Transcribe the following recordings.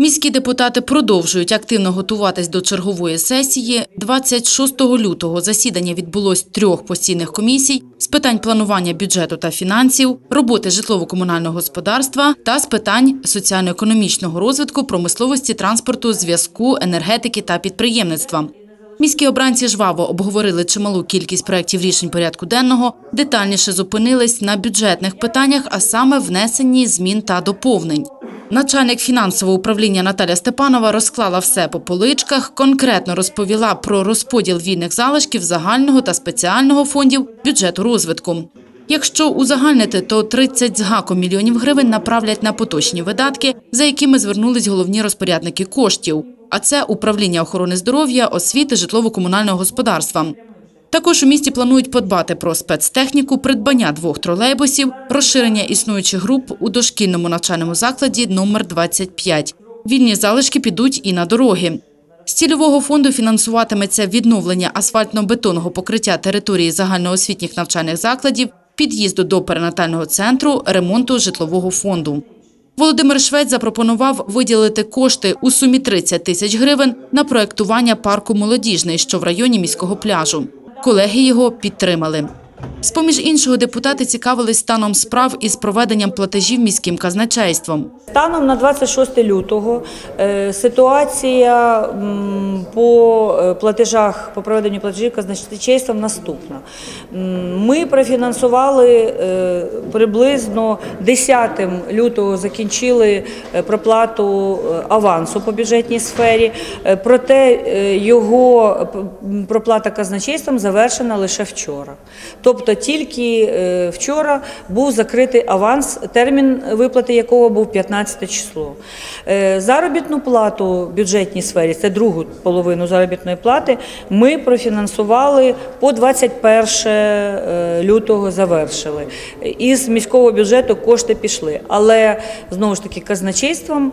Міські депутати продовжують активно готуватись до чергової сесії. 26 лютого засідання відбулось трьох постійних комісій з питань планування бюджету та фінансів, роботи житлово-комунального господарства та з питань соціально-економічного розвитку, промисловості, транспорту, зв'язку, енергетики та підприємництва. Міські обранці жваво обговорили чималу кількість проєктів рішень порядку денного, детальніше зупинились на бюджетних питаннях, а саме внесенні змін та доповнень. Начальник фінансового управління Наталя Степанова розклала все по поличках, конкретно розповіла про розподіл вільних залишків загального та спеціального фондів бюджету розвитку. Якщо узагальнити, то 30 з гаком мільйонів гривень направлять на поточні видатки, за якими звернулись головні розпорядники коштів. А це управління охорони здоров'я, освіти, житлово-комунального господарства. Також у місті планують подбати про спецтехніку, придбання двох тролейбусів, розширення існуючих груп у дошкільному навчальному закладі номер 25. Вільні залишки підуть і на дороги. З цільового фонду фінансуватиметься відновлення асфальтно-бетонного покриття території загальноосвітніх навчальних закладів, під'їзду до перинатального центру, ремонту житлового фонду. Володимир Швець запропонував виділити кошти у сумі 30 тисяч гривень на проектування парку молодіжний, що в районі міського пляжу. Колеги його підтримали. З-поміж іншого, депутати цікавились станом справ із проведенням платежів міським казначейством. Станом на 26 лютого е, ситуація по е, платежах, по проведенню платежів казначейством наступна. Ми профінансували е, приблизно 10 лютого закінчили проплату авансу по бюджетній сфері, проте його проплата казначейством завершена лише вчора. Тобто тільки е, вчора був закритий аванс, термін виплати якого був 15 число. Е, Заробітну плату в бюджетній сфері, це другу половину заробітної плати, ми профінансували по 21 е, лютого завершили. Із міського бюджету кошти пішли. Але знову ж таки казначейством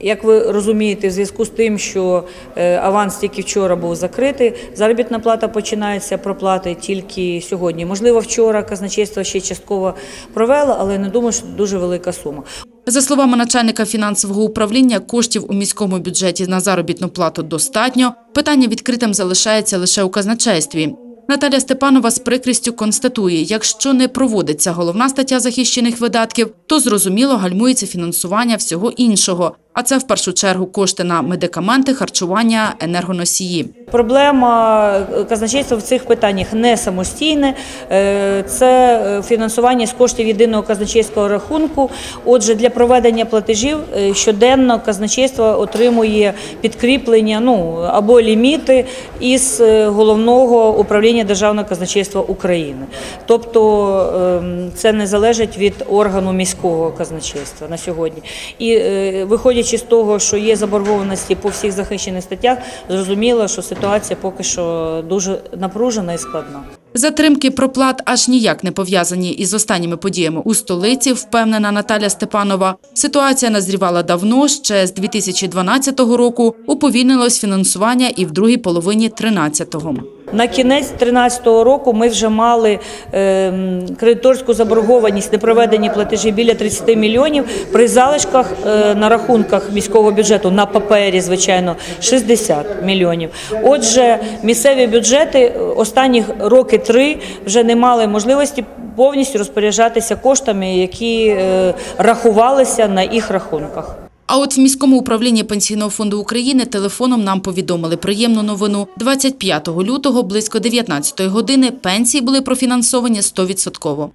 як ви розумієте, в зв'язку з тим, що е, аванс тільки вчора був закритий, заробітна плата починається проплати тільки сьогодні. Можливо, вчора казначейство ще частково провело, але не думаю, що дуже велика сума. За словами начальника фінансового управління, коштів у міському бюджеті на заробітну плату достатньо. Питання відкритим залишається лише у казначействі. Наталя Степанова з прикрістю констатує, якщо не проводиться головна стаття захищених видатків, то зрозуміло гальмується фінансування всього іншого. А це в першу чергу кошти на медикаменти, харчування, енергоносії. Проблема е, казначейства в цих питаннях не самостійне, е, це е, фінансування з коштів єдиного казначейського рахунку. Отже, для проведення платежів щоденно казначейство отримує підкріплення ну, або ліміти із головного управління Державного казначейства України. Тобто ем, це не залежить від органу міського казначейства на сьогодні. І е, виходячи з того, що є заборгованості по всіх захищених статтях, зрозуміло, що ситуація поки що дуже напружена і складна. Затримки проплат аж ніяк не пов'язані із останніми подіями у столиці, впевнена Наталя Степанова. Ситуація назрівала давно, ще з 2012 року уповільнилось фінансування і в другій половині 13-го. На кінець 2013 року ми вже мали е, кредиторську заборгованість непроведені платежі біля 30 мільйонів. При залишках е, на рахунках міського бюджету на папері, звичайно, 60 мільйонів. Отже, місцеві бюджети е, останні роки три вже не мали можливості повністю розпоряджатися коштами, які е, рахувалися на їх рахунках. А от в міському управлінні Пенсійного фонду України телефоном нам повідомили приємну новину. 25 лютого близько 19 години пенсії були профінансовані 100%.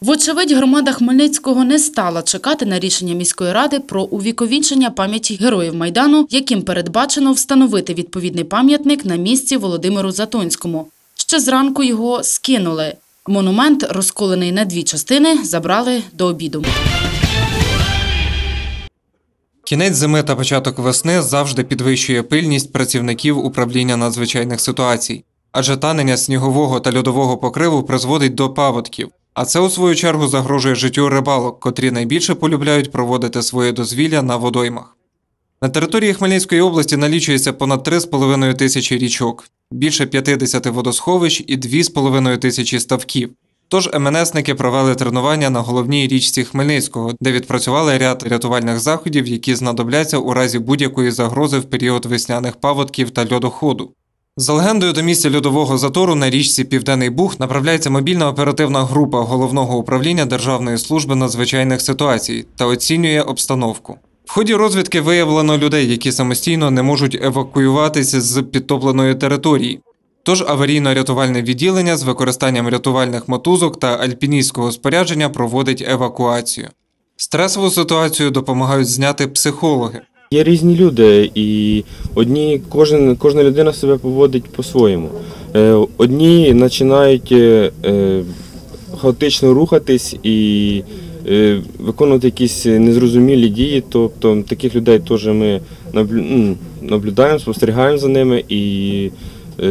Вочевидь, громада Хмельницького не стала чекати на рішення міської ради про увіковічення пам'яті героїв Майдану, яким передбачено встановити відповідний пам'ятник на місці Володимиру Затонському. Ще зранку його скинули. Монумент, розколений на дві частини, забрали до обіду. Кінець зими та початок весни завжди підвищує пильність працівників управління надзвичайних ситуацій, адже танення снігового та льодового покриву призводить до паводків, а це у свою чергу загрожує життю рибалок, котрі найбільше полюбляють проводити своє дозвілля на водоймах. На території Хмельницької області налічується понад 3,5 тисячі річок, більше 50 водосховищ і 2,5 тисячі ставків. Тож МНСники провели тренування на головній річці Хмельницького, де відпрацювали ряд рятувальних заходів, які знадобляться у разі будь-якої загрози в період весняних паводків та льодоходу. За легендою до місця льодового затору на річці Південний Буг направляється мобільна оперативна група головного управління Державної служби надзвичайних ситуацій та оцінює обстановку. В ході розвідки виявлено людей, які самостійно не можуть евакуюватися з підтопленої території. Тож аварійно-рятувальне відділення з використанням рятувальних мотузок та альпіністського спорядження проводить евакуацію. Стресову ситуацію допомагають зняти психологи. Є різні люди, і одні, кожен, кожна людина себе поводить по-своєму. Е, Одні починають е, е, хаотично рухатись і виконувати якісь незрозумілі дії. Тобто таких людей теж ми наблюдаємо, спостерігаємо за ними і,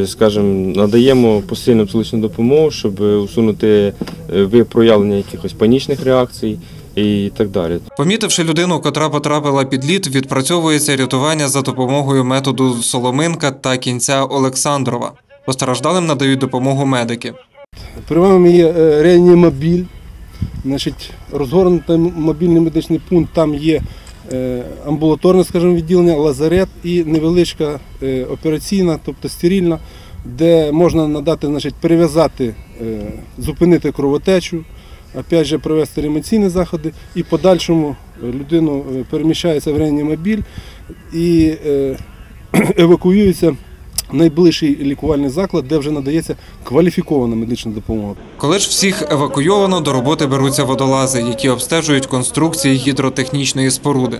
скажімо, надаємо посильну психологічну допомогу, щоб усунути е, ви- проявлення якихось панічних реакцій і так далі. Помітивши людину, котра потрапила під лід, відпрацьовується рятування за допомогою методу Соломинка та кінця Олександрова. Постраждалим надають допомогу медики. При вами є е, реанімобіль, значить, розгорнутий мобільний медичний пункт, там є е, амбулаторне скажімо, відділення, лазарет і невеличка е, операційна, тобто стерильна, де можна надати, значить, перев'язати, е, зупинити кровотечу, опять же провести реанімаційні заходи і подальшому е, людину е, переміщається в реанімобіль і е, евакуюється найближчий лікувальний заклад, де вже надається кваліфікована медична допомога. Коли ж всіх евакуйовано, до роботи беруться водолази, які обстежують конструкції гідротехнічної споруди.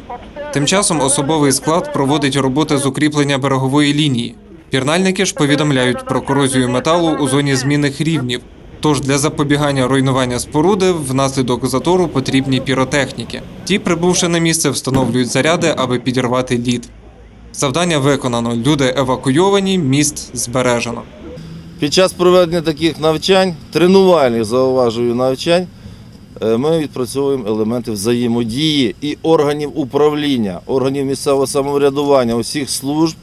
Тим часом особовий склад проводить роботи з укріплення берегової лінії. Пірнальники ж повідомляють про корозію металу у зоні змінних рівнів. Тож для запобігання руйнування споруди внаслідок затору потрібні піротехніки. Ті, прибувши на місце, встановлюють заряди, аби підірвати лід. Завдання виконано. Люди евакуйовані, міст збережено. Під час проведення таких навчань, тренувальних, зауважую, навчань, е, ми відпрацьовуємо елементи взаємодії і органів управління, органів місцевого самоврядування, усіх служб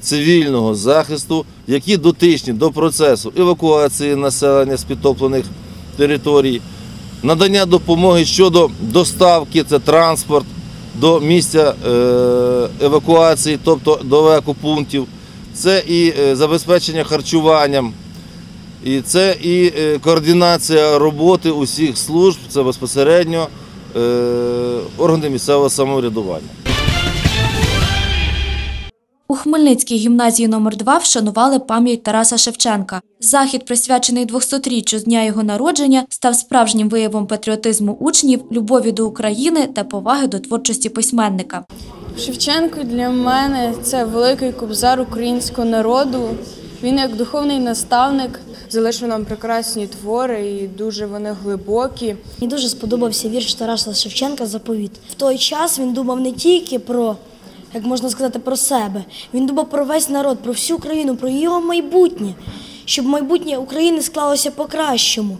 цивільного захисту, які дотичні до процесу евакуації населення з підтоплених територій, надання допомоги щодо доставки, це транспорт до місця е, евакуації, тобто до екопунктів. Це і е, забезпечення харчуванням, і це і е, координація роботи усіх служб, це безпосередньо органи місцевого самоврядування. У Хмельницькій гімназії номер 2 вшанували пам'ять Тараса Шевченка. Захід, присвячений 200-річчю з дня його народження, став справжнім виявом патріотизму учнів, любові до України та поваги до творчості письменника. Шевченко для мене це великий кобзар українського народу. Він як духовний наставник залишив нам прекрасні твори і дуже вони глибокі. Мені дуже сподобався вірш Тараса Шевченка Заповіт. В той час він думав не тільки про, як можна сказати, про себе. Він думав про весь народ, про всю країну, про його майбутнє, щоб майбутнє України склалося по-кращому.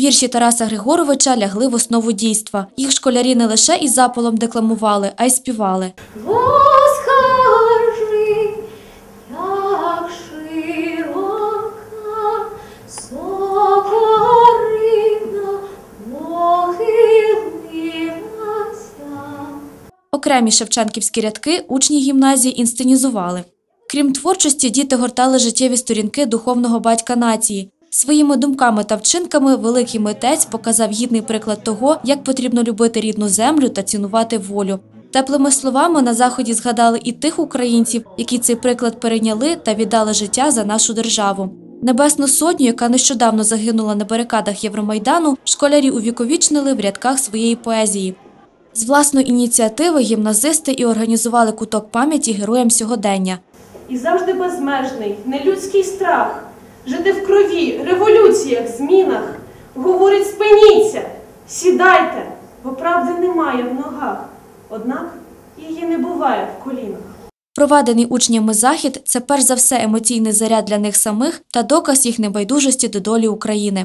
Вірші Тараса Григоровича лягли в основу дійства. Їх школярі не лише із запалом декламували, а й співали. Окремі шевченківські рядки учні гімназії інсценізували. Крім творчості, діти гортали життєві сторінки духовного батька нації. Своїми думками та вчинками великий митець показав гідний приклад того, як потрібно любити рідну землю та цінувати волю. Теплими словами на заході згадали і тих українців, які цей приклад перейняли та віддали життя за нашу державу. Небесну сотню, яка нещодавно загинула на барикадах Євромайдану, школярі увіковічнили в рядках своєї поезії. З власної ініціативи гімназисти і організували куток пам'яті героям сьогодення. і завжди безмежний, нелюдський страх. Жити в крові, революціях, змінах. Говорить, спиніться, сідайте, бо правди немає в ногах. Однак її не буває в колінах. Проведений учнями захід це перш за все емоційний заряд для них самих та доказ їх небайдужості до долі України.